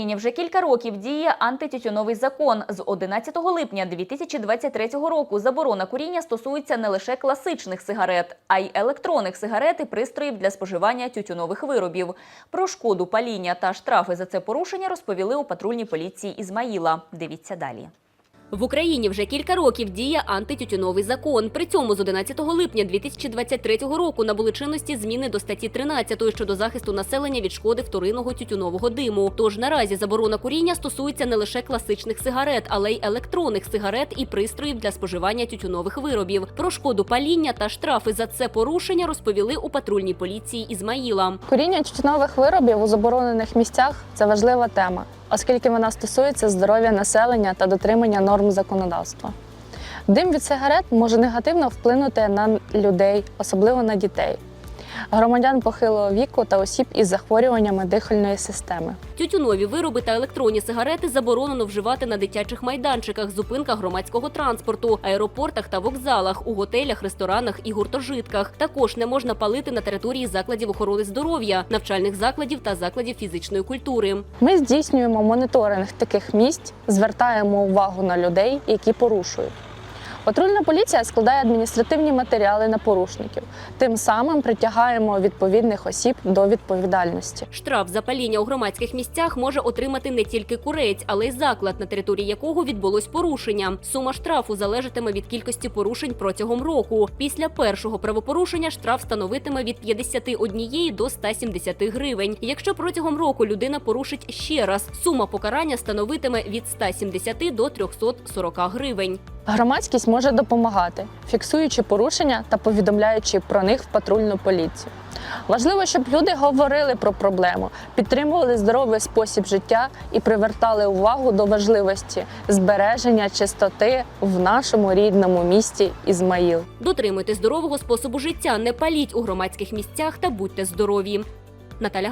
Україні вже кілька років діє антитютюновий закон. З 11 липня 2023 року заборона куріння стосується не лише класичних сигарет, а й електронних сигарет і пристроїв для споживання тютюнових виробів. Про шкоду паління та штрафи за це порушення розповіли у патрульній поліції Ізмаїла. Дивіться далі. В Україні вже кілька років діє антитютюновий закон. При цьому з 11 липня 2023 року набули чинності зміни до статті 13 щодо захисту населення від шкоди вторинного тютюнового диму. Тож наразі заборона куріння стосується не лише класичних сигарет, але й електронних сигарет і пристроїв для споживання тютюнових виробів. Про шкоду паління та штрафи за це порушення розповіли у патрульній поліції Ізмаїла. Куріння тютюнових виробів у заборонених місцях це важлива тема, оскільки вона стосується здоров'я населення та дотримання норм законодавства. Дим від сигарет може негативно вплинути на людей, особливо на дітей, громадян похилого віку та осіб із захворюваннями дихальної системи. Тютюнові вироби та електронні сигарети заборонено вживати на дитячих майданчиках, зупинках громадського транспорту, аеропортах та вокзалах, у готелях, ресторанах і гуртожитках. Також не можна палити на території закладів охорони здоров'я, навчальних закладів та закладів фізичної культури. Ми здійснюємо моніторинг таких місць, звертаємо увагу на людей, які порушують. Патрульна поліція складає адміністративні матеріали на порушників. Тим самим притягаємо відповідних осіб до відповідальності. Штраф за паління у громадських місцях може отримати не тільки курець, але й заклад, на території якого відбулось порушення. Сума штрафу залежатиме від кількості порушень протягом року. Після першого правопорушення штраф становитиме від 51 до 170 гривень. Якщо протягом року людина порушить ще раз, сума покарання становитиме від 170 до 340 гривень. Громадськість може допомагати, фіксуючи порушення та повідомляючи про них в патрульну поліцію. Важливо, щоб люди говорили про проблему, підтримували здоровий спосіб життя і привертали увагу до важливості збереження чистоти в нашому рідному місті Ізмаїл. Дотримуйте здорового способу життя, не паліть у громадських місцях та будьте здорові. Наталя.